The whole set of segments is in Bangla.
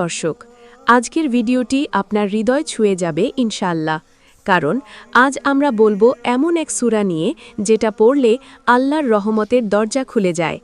দর্শক, আজকের ভিডিওটি আপনার হৃদয় ছুঁয়ে যাবে ইনশাল্লাহ কারণ আজ আমরা বলব এমন এক সূরা নিয়ে যেটা পড়লে আল্লাহর রহমতের দরজা খুলে যায়।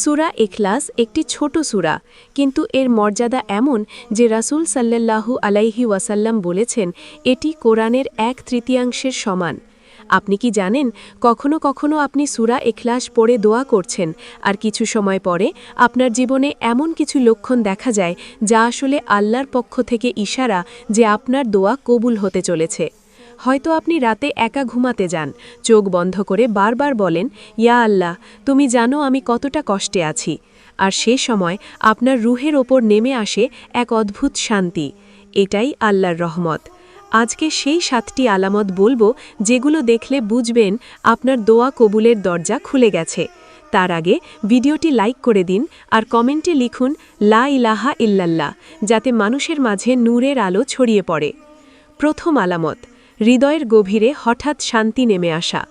সূরা এখলাস একটি ছোট সূরা, কিন্তু এর মর্যাদা এমন যে রাসূল সাল্লাল্লাহু আলাইহি ওয়াসাল্লাম বলেছেন, এটি কোরআনের এক তৃতীয়াংশের সমান। আপনি কি জানেন, কখনো কখনো আপনি সুরা এখলাস পড়ে দোয়া করছেন, আর কিছু সময় পরে আপনার জীবনে এমন কিছু লক্ষণ দেখা যায়, যা আসলে আল্লাহর পক্ষ থেকে ইশারা যে আপনার দোয়া কবুল হতে চলেছে। হয়তো আপনি রাতে একা ঘুমাতে যান, চোখ বন্ধ করে বারবার বলেন, ইয়া আল্লাহ, তুমি জানো আমি কতটা কষ্টে আছি। আর সে সময় আপনার রুহের ওপর নেমে আসে এক অদ্ভুত শান্তি। এটাই আল্লাহর রহমত। আজকে সেই সাতটি আলামত বলব যেগুলো দেখলে বুঝবেন আপনার দোয়া কবুলের দরজা খুলে গেছে। তার আগে ভিডিওটি লাইক করে দিন আর কমেন্টে লিখুন, লা ইলাহা ইল্লাল্লাহ যাতে মানুষের মাঝে নূরের আলো ছড়িয়ে পড়ে। প্রথম আলামত, হৃদয়ের গভীরে হঠাৎ শান্তি নেমে আসা।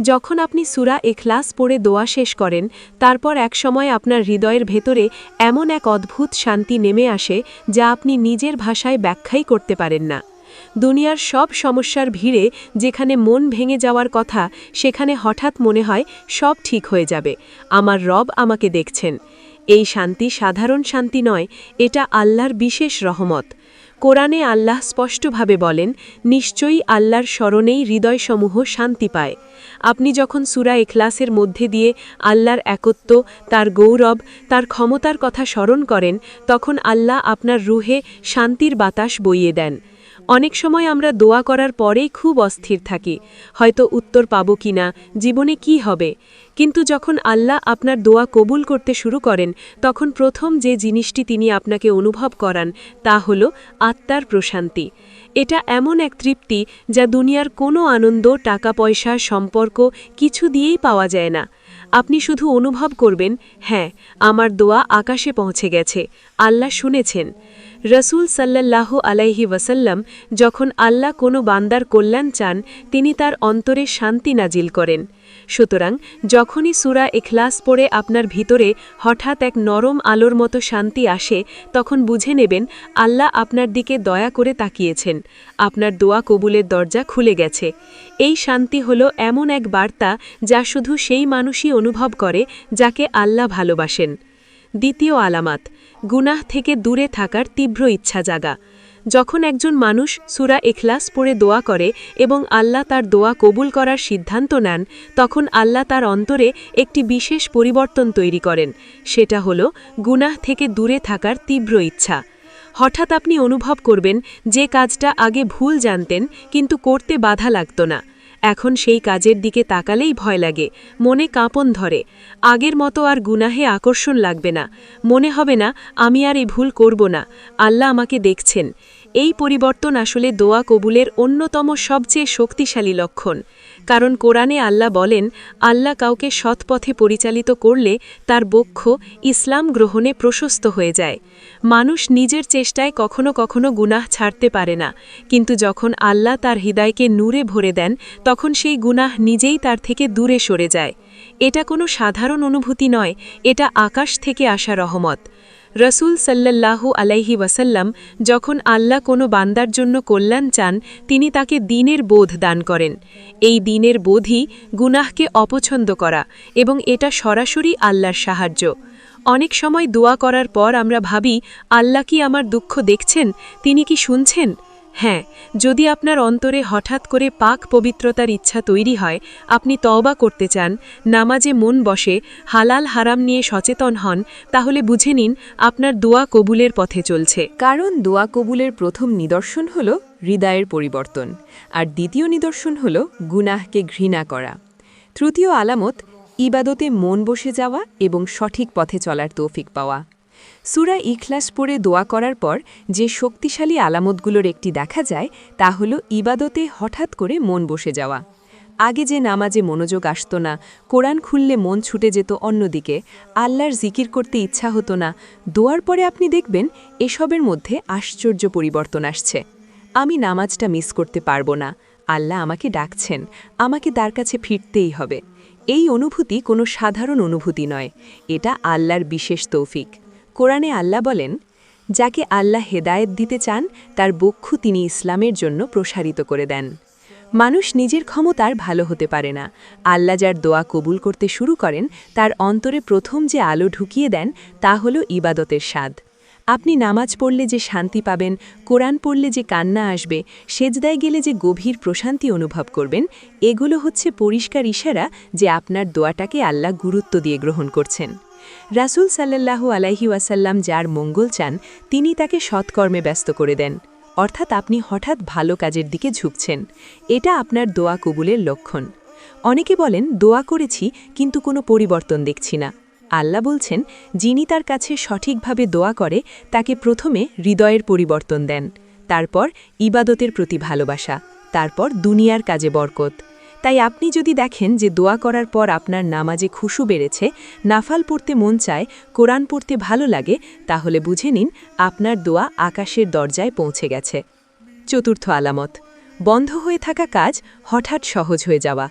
যখন আপনি সুরা এখলাস পড়ে দোয়া শেষ করেন, তারপর একসময় আপনার হৃদয়ের ভেতরে এমন এক অদ্ভুত শান্তি নেমে আসে যা আপনি নিজের ভাষায় ব্যাখ্যাই করতে পারেন না। দুনিয়ার সব সমস্যার ভিড়ে যেখানে মন ভেঙে যাওয়ার কথা, সেখানে হঠাৎ মনে হয় সব ঠিক হয়ে যাবে। আমার রব আমাকে দেখছেন। এই শান্তি সাধারণ শান্তি নয়, এটা আল্লাহর বিশেষ রহমত। কোরআনে আল্লাহ স্পষ্টভাবে বলেন, নিশ্চয়ই আল্লাহর স্মরণেই হৃদয়সমূহ শান্তি পায়। আপনি যখন সুরা এখলাসের মধ্যে দিয়ে আল্লাহর একত্ব, তার গৌরব, তার ক্ষমতার কথা স্মরণ করেন, তখন আল্লাহ আপনার রুহে শান্তির বাতাস বইয়ে দেন। অনেক সময় আমরা দোয়া করার পরেই খুব অস্থির থাকি, হয়তো উত্তর পাবো কিনা জীবনে কি হবে? কিন্তু যখন আল্লাহ আপনার দোয়া কবুল করতে শুরু করেন, তখন প্রথম যে জিনিসটি তিনি আপনাকে অনুভব করান, তা হল আত্মার প্রশান্তি। এটা এমন এক তৃপ্তি যা দুনিয়ার কোনো আনন্দ টাকা পয়সা সম্পর্ক কিছু দিয়েই পাওয়া যায় না। আপনি শুধু অনুভব করবেন হ্যাঁ আমার দোয়া আকাশে পৌঁছে গেছে, আল্লাহ শুনেছেন। রসুল সাল্লাল্লাহু আলাইহি ওয়াসাল্লাম যখন আল্লাহ কোনো বান্দার কল্যাণ চান, তিনি তার অন্তরে শান্তি নাজিল করেন। সুতরাং যখনই সুরা এখলাস পড়ে আপনার ভিতরে হঠাৎ এক নরম আলোর মতো শান্তি আসে, তখন বুঝে নেবেন আল্লাহ আপনার দিকে দয়া করে তাকিয়েছেন। আপনার দোয়া কবুলের দরজা খুলে গেছে। এই শান্তি হলো এমন এক বার্তা যা শুধু সেই মানুষই অনুভব করে যাকে আল্লাহ ভালোবাসেন। দ্বিতীয় আলামাত, গুনাহ থেকে দূরে থাকার তীব্র ইচ্ছা জাগা। যখন একজন মানুষ সুরা এখলাস পড়ে দোয়া করে এবং আল্লাহ তার দোয়া কবুল করার সিদ্ধান্ত নেন, তখন আল্লাহ তার অন্তরে একটি বিশেষ পরিবর্তন তৈরি করেন, সেটা হল গুনাহ থেকে দূরে থাকার তীব্র ইচ্ছা। হঠাৎ আপনি অনুভব করবেন, যে কাজটা আগে ভুল জানতেন, কিন্তু করতে বাধা লাগত না। এখন সেই কাজের দিকে তাকালেই ভয় লাগে, মনে কাঁপন ধরে। আগের মতো আর গুনাহে আকর্ষণ লাগবে না। মনে হবে না, আমি আর এই ভুল করব না। আল্লাহ আমাকে দেখছেন। এই পরিবর্তন আসলে দোয়া কবুলের অন্যতম সবচেয়ে শক্তিশালী লক্ষণ। কারণ কোরআনে আল্লাহ বলেন, আল্লাহ কাউকে সৎপথে পরিচালিত করলে তার বক্ষ ইসলাম গ্রহণে প্রশস্ত হয়ে যায়। মানুষ নিজের চেষ্টায় কখনো কখনো গুনাহ ছাড়তে পারে না, কিন্তু যখন আল্লাহ তার হৃদয়কে নূরে ভরে দেন, তখন সেই গুনাহ নিজেই তার থেকে দূরে সরে যায়। এটা কোনো সাধারণ অনুভূতি নয়, এটা আকাশ থেকে আসা রহমত। রসুল সাল্লাল্লাহু আলাইহি ওয়াসাল্লাম যখন আল্লাহ কোনো বান্দার জন্য কল্যাণ চান, তিনি তাকে দিনের বোধ দান করেন। এই দিনের বোধই গুনাহকে অপছন্দ করা এবং এটা সরাসরি আল্লাহর সাহায্য। অনেক সময় দোয়া করার পর আমরা ভাবি, আল্লাহ কি আমার দুঃখ দেখছেন? তিনি কি শুনছেন? হ্যাঁ যদি আপনার অন্তরে হঠাৎ করে পাক পবিত্রতার ইচ্ছা তৈরি হয়, আপনি তওবা করতে চান, নামাজে মন বসে, হালাল হারাম নিয়ে সচেতন হন, তাহলে বুঝে নিন আপনার দোয়া কবুলের পথে চলছে। কারণ দোয়া কবুলের প্রথম নিদর্শন হল হৃদয়ের পরিবর্তন, আর দ্বিতীয় নিদর্শন হল গুনাহকে ঘৃণা করা। তৃতীয় আলামত, ইবাদতে মন বসে যাওয়া এবং সঠিক পথে চলার তৌফিক পাওয়া। সুরা ইখলাস পড়ে দোয়া করার পর যে শক্তিশালী আলামতগুলোর একটি দেখা যায়, তা হল ইবাদতে হঠাৎ করে মন বসে যাওয়া। আগে যে নামাজে মনোযোগ আসত না, কোরআন খুললে মন ছুটে যেত অন্যদিকে, আল্লাহর জিকির করতে ইচ্ছা হতো না, দোয়ার পরে আপনি দেখবেন এসবের মধ্যে আশ্চর্য পরিবর্তন আসছে। আমি নামাজটা মিস করতে পারব না, আল্লাহ আমাকে ডাকছেন, আমাকে তার কাছে ফিরতেই হবে। এই অনুভূতি কোনো সাধারণ অনুভূতি নয়, এটা আল্লাহর বিশেষ তৌফিক। কোরআনে আল্লাহ বলেন, যাকে আল্লাহ হেদায়েত দিতে চান, তার বক্ষু তিনি ইসলামের জন্য প্রসারিত করে দেন। মানুষ নিজের ক্ষমতার ভালো হতে পারে না। আল্লাহ যার দোয়া কবুল করতে শুরু করেন, তার অন্তরে প্রথম যে আলো ঢুকিয়ে দেন, তা হল ইবাদতের স্বাদ। আপনি নামাজ পড়লে যে শান্তি পাবেন, কোরআন পড়লে যে কান্না আসবে, সেজদায় গেলে যে গভীর প্রশান্তি অনুভব করবেন, এগুলো হচ্ছে পরিষ্কার ইশারা যে আপনার দোয়াটাকে আল্লাহ গুরুত্ব দিয়ে গ্রহণ করছেন। রাসূল সাল্লাল্লাহু আলাইহি ওয়াসাল্লাম যার মঙ্গল চান, তিনি তাকে সৎকর্মে ব্যস্ত করে দেন। অর্থাৎ আপনি হঠাৎ ভালো কাজের দিকে ঝুঁকছেন। এটা আপনার দোয়া কবুলের লক্ষণ। অনেকে বলেন, দোয়া করেছি, কিন্তু কোনো পরিবর্তন দেখছি না। আল্লাহ বলছেন, যিনি তার কাছে সঠিকভাবে দোয়া করে, তাকে প্রথমে হৃদয়ের পরিবর্তন দেন, তারপর ইবাদতের প্রতি ভালোবাসা, তারপর দুনিয়ার কাজে বরকত। তাই আপনি যদি দেখেন যে দোয়া করার পর আপনার নামাজে খুশু বেড়েছে, নাফাল পড়তে মন চায়, কোরআন পড়তে ভালো লাগে, তাহলে বুঝে নিন আপনার দোয়া আকাশের দরজায় পৌঁছে গেছে। চতুর্থ আলামত, বন্ধ হয়ে থাকা কাজ হঠাৎ সহজ হয়ে যাওয়া।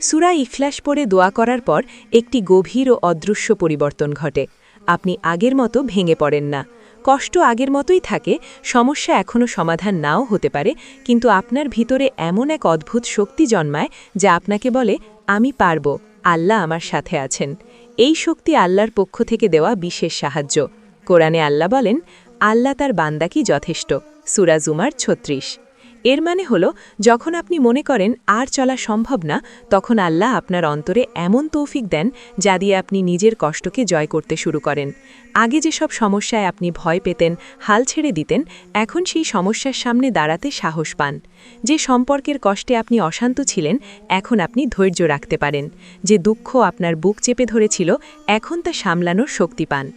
সুরা ইখলাস পরে দোয়া করার পর একটি গভীর ও অদৃশ্য পরিবর্তন ঘটে। আপনি আগের মতো ভেঙে পড়েন না। কষ্ট আগের মতোই থাকে, সমস্যা এখনও সমাধান নাও হতে পারে, কিন্তু আপনার ভিতরে এমন এক অদ্ভুত শক্তি জন্মায়, যা আপনাকে বলে, আমি পারব, আল্লাহ আমার সাথে আছেন। এই শক্তি আল্লাহর পক্ষ থেকে দেওয়া বিশেষ সাহায্য। কোরআনে আল্লাহ বলেন, আল্লাহ তার বান্দাকি যথেষ্ট। সুরাজুমার ছত্রিশ। এর মানে হল, যখন আপনি মনে করেন আর চলা সম্ভব না, তখন আল্লাহ আপনার অন্তরে এমন তৌফিক দেন যা দিয়ে আপনি নিজের কষ্টকে জয় করতে শুরু করেন। আগে যেসব সমস্যায় আপনি ভয় পেতেন, হাল ছেড়ে দিতেন, এখন সেই সমস্যার সামনে দাঁড়াতে সাহস পান। যে সম্পর্কের কষ্টে আপনি অশান্ত ছিলেন, এখন আপনি ধৈর্য রাখতে পারেন। যে দুঃখ আপনার বুক চেপে ধরেছিল, এখন তা সামলানোর শক্তি পান।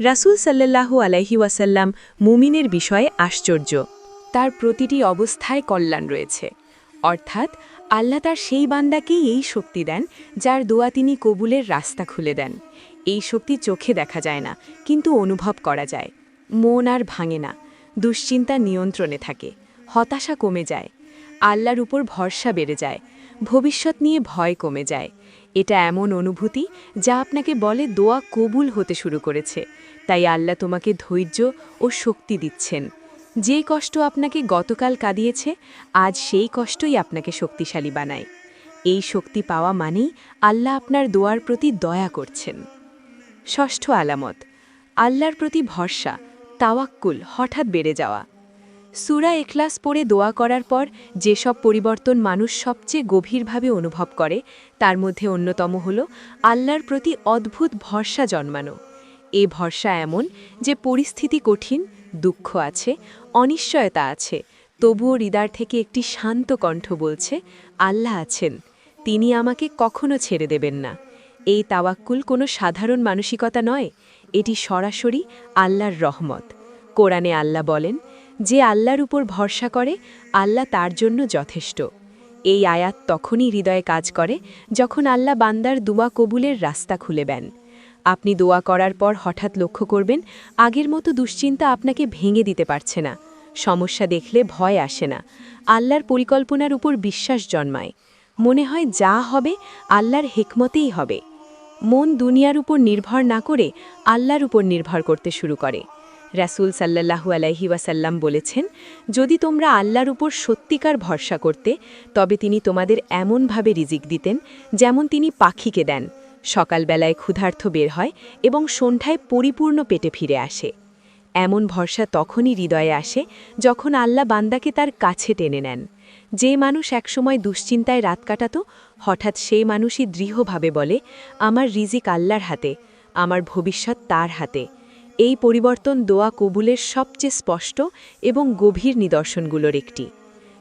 রাসূল সাল্লাল্লাহু আলাইহি ওয়াসাল্লাম মুমিনের বিষয়ে আশ্চর্য। তার প্রতিটি অবস্থায় কল্যাণ রয়েছে। অর্থাৎ, আল্লাহ তার সেই বান্দাকেই এই শক্তি দেন, যার দোয়া তিনি কবুলের রাস্তা খুলে দেন। এই শক্তি চোখে দেখা যায় না, কিন্তু অনুভব করা যায়। মন আর ভাঙে না, দুশ্চিন্তা নিয়ন্ত্রণে থাকে, হতাশা কমে যায়, আল্লাহর উপর ভরসা বেড়ে যায়, ভবিষ্যৎ নিয়ে ভয় কমে যায়। এটা এমন অনুভূতি যা আপনাকে বলে দোয়া কবুল হতে শুরু করেছে, তাই আল্লাহ তোমাকে ধৈর্য ও শক্তি দিচ্ছেন। যে কষ্ট আপনাকে গতকাল কাঁদিয়েছে, আজ সেই কষ্টই আপনাকে শক্তিশালী বানায়। এই শক্তি পাওয়া মানেই আল্লাহ আপনার দোয়ার প্রতি দয়া করছেন। ষষ্ঠ আলামত, আল্লাহর প্রতি ভরসা, তাওয়াক্কুল, হঠাৎ বেড়ে যাওয়া। সুরা এখলাস পড়ে দোয়া করার পর যেসব পরিবর্তন মানুষ সবচেয়ে গভীরভাবে অনুভব করে, তার মধ্যে অন্যতম হল আল্লাহর প্রতি অদ্ভুত ভরসা জন্মানো। এ ভরসা এমন যে পরিস্থিতি কঠিন, দুঃখ আছে অনিশ্চয়তা আছে। তবুও হৃদয় থেকে একটি শান্ত কণ্ঠ বলছে, আল্লাহ আছেন। তিনি আমাকে কখনো ছেড়ে দেবেন না। এই তাওয়াক্কুল কোনো সাধারণ মানসিকতা নয়। এটি সরাসরি আল্লাহর রহমত। কোরআনে আল্লাহ বলেন, যে আল্লাহর উপর ভরসা করে, আল্লাহ তার জন্য যথেষ্ট। এই আয়াত তখনই হৃদয়ে কাজ করে যখন আল্লাহ বান্দার দুয়া কবুলের রাস্তা খুলে দেন। আপনি দোয়া করার পর হঠাৎ লক্ষ্য করবেন, আগের মতো দুশ্চিন্তা আপনাকে ভেঙে দিতে পারছে না। সমস্যা দেখলে ভয় আসে না। আল্লাহর পরিকল্পনার উপর বিশ্বাস জন্মায়। মনে হয় যা হবে আল্লাহর হেকমতেই হবে। মন দুনিয়ার উপর নির্ভর না করে আল্লাহর উপর নির্ভর করতে শুরু করে। রাসূল সাল্লাল্লাহু আলাইহি ওয়াসাল্লাম বলেছেন, যদি তোমরা আল্লাহর উপর সত্যিকার ভরসা করতে, তবে তিনি তোমাদের এমনভাবে রিজিক দিতেন যেমন তিনি পাখিকে দেন। সকালবেলায় ক্ষুধার্থ বের হয় এবং সন্ধ্যায় পরিপূর্ণ পেটে ফিরে আসে। এমন ভরসা তখনই হৃদয়ে আসে যখন আল্লাহ বান্দাকে তার কাছে টেনে নেন। যে মানুষ একসময় দুশ্চিন্তায় রাত কাটাত, হঠাৎ সেই মানুষই দৃঢ়ভাবে বলে, আমার রিজিক আল্লাহর হাতে, আমার ভবিষ্যৎ তার হাতে। এই পরিবর্তন দোয়া কবুলের সবচেয়ে স্পষ্ট এবং গভীর নিদর্শনগুলোর একটি।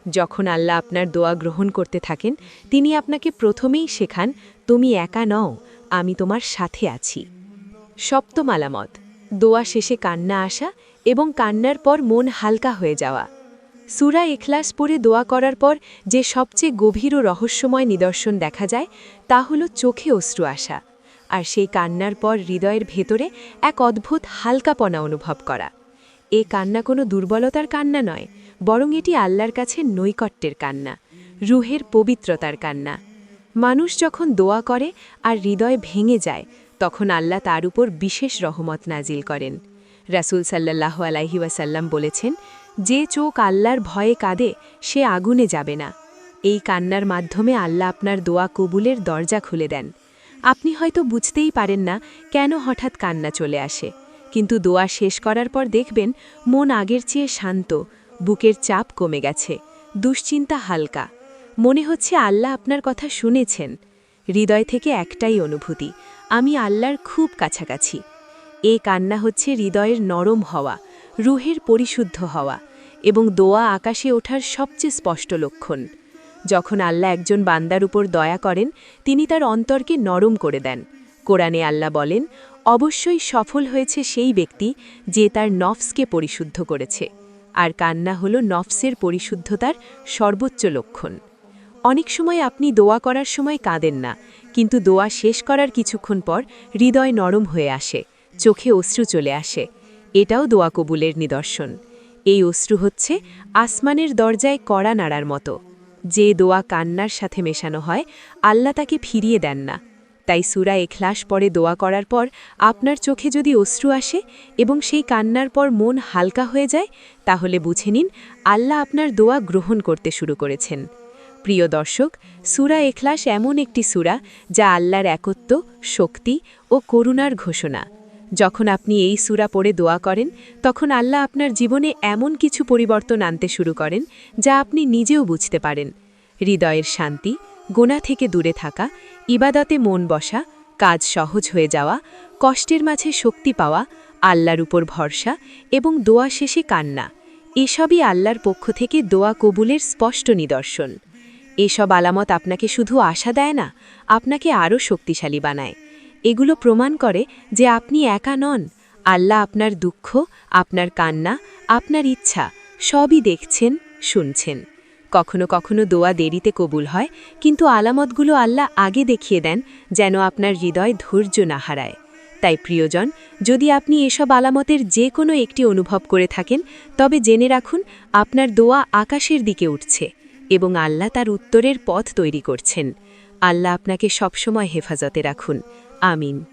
যখন আল্লাহ আপনার দোয়া গ্রহণ করতে থাকেন, তিনি আপনাকে প্রথমেই শেখান, তুমি একা নও, আমি তোমার সাথে আছি। সপ্তম আলামত দোয়া শেষে কান্না আসা এবং কান্নার পর মন হালকা হয়ে যাওয়া। সুরা এখলাস পরে দোয়া করার পর যে সবচেয়ে গভীর ও রহস্যময় নিদর্শন দেখা যায়, তা হল চোখে অশ্রু আসা আর সেই কান্নার পর হৃদয়ের ভেতরে এক অদ্ভুত হালকাপনা অনুভব করা। এ কান্না কোনো দুর্বলতার কান্না নয়, বরং এটি আল্লাহর কাছে নৈকট্যের কান্না, রুহের পবিত্রতার কান্না। মানুষ যখন দোয়া করে আর হৃদয় ভেঙে যায় তখন আল্লাহ তার উপর বিশেষ রহমত নাজিল করেন। রাসূল সাল্লাল্লাহু আলাইহি ওয়াসাল্লাম বলেছেন, যে চোখ আল্লাহর ভয়ে কাঁদে, সে আগুনে যাবে না। এই কান্নার মাধ্যমে আল্লাহ আপনার দোয়া কবুলের দরজা খুলে দেন। আপনি হয়তো বুঝতেই পারেন না কেন হঠাৎ কান্না চলে আসে। কিন্তু দোয়া শেষ করার পর দেখবেন, মন আগের চেয়ে শান্ত, বুকের চাপ কমে গেছে, দুশ্চিন্তা হালকা। মনে হচ্ছে আল্লাহ আপনার কথা শুনেছেন। হৃদয় থেকে একটাই অনুভূতি আমি আল্লাহর খুব কাছাকাছি। এ কান্না হচ্ছে হৃদয়ের নরম হওয়া, রুহের পরিশুদ্ধ হওয়া এবং দোয়া আকাশে ওঠার সবচেয়ে স্পষ্ট লক্ষণ। যখন আল্লাহ একজন বান্দার উপর দয়া করেন, তিনি তার অন্তরকে নরম করে দেন। কোরআনে আল্লাহ বলেন, অবশ্যই সফল হয়েছে সেই ব্যক্তি যে তার নফসকে পরিশুদ্ধ করেছে। আর কান্না হল নফসের পরিশুদ্ধতার সর্বোচ্চ লক্ষণ। অনেক সময় আপনি দোয়া করার সময় কাঁদেন না, কিন্তু দোয়া শেষ করার কিছুক্ষণ পর হৃদয় নরম হয়ে আসে, চোখে অশ্রু চলে আসে। এটাও দোয়া কবুলের নিদর্শন। এই অশ্রু হচ্ছে আসমানের দরজায় কড়া নাড়ার মতো। যে দোয়া কান্নার সাথে মেশানো হয়, আল্লাহ তাকে ফিরিয়ে দেন না। তাই সুরা এখলাস পরে দোয়া করার পর আপনার চোখে যদি অশ্রু আসে এবং সেই কান্নার পর মন হালকা হয়ে যায়, তাহলে বুঝে নিন আল্লাহ আপনার দোয়া গ্রহণ করতে শুরু করেছেন। প্রিয় দর্শক, সুরা এখলাস এমন একটি সুরা যা আল্লাহর একত্ব, শক্তি ও করুণার ঘোষণা। যখন আপনি এই সুরা পড়ে দোয়া করেন, তখন আল্লাহ আপনার জীবনে এমন কিছু পরিবর্তন আনতে শুরু করেন যা আপনি নিজেও বুঝতে পারেন। হৃদয়ের শান্তি, গোনা থেকে দূরে থাকা, ইবাদতে মন বসা, কাজ সহজ হয়ে যাওয়া, কষ্টের মাঝে শক্তি পাওয়া, আল্লাহর উপর ভরসা এবং দোয়া শেষে কান্না, এসবই আল্লাহর পক্ষ থেকে দোয়া কবুলের স্পষ্ট নিদর্শন। এসব আলামত আপনাকে শুধু আশা দেয় না, আপনাকে আরও শক্তিশালী বানায়। এগুলো প্রমাণ করে যে আপনি একা নন। আল্লাহ আপনার দুঃখ, আপনার কান্না, আপনার ইচ্ছা, সবই দেখছেন, শুনছেন। কখনো কখনো দোয়া দেরিতে কবুল হয়, কিন্তু আলামতগুলো আল্লাহ আগে দেখিয়ে দেন যেন আপনার হৃদয় ধৈর্য না হারায়। তাই প্রিয়জন, যদি আপনি এসব আলামতের যে কোনো একটি অনুভব করে থাকেন, তবে জেনে রাখুন, আপনার দোয়া আকাশের দিকে উঠছে। এবং আল্লাহ তার উত্তরের পথ তৈরি করছেন। আল্লাহ আপনাকে সবসময় হেফাজতে রাখুন। আমিন।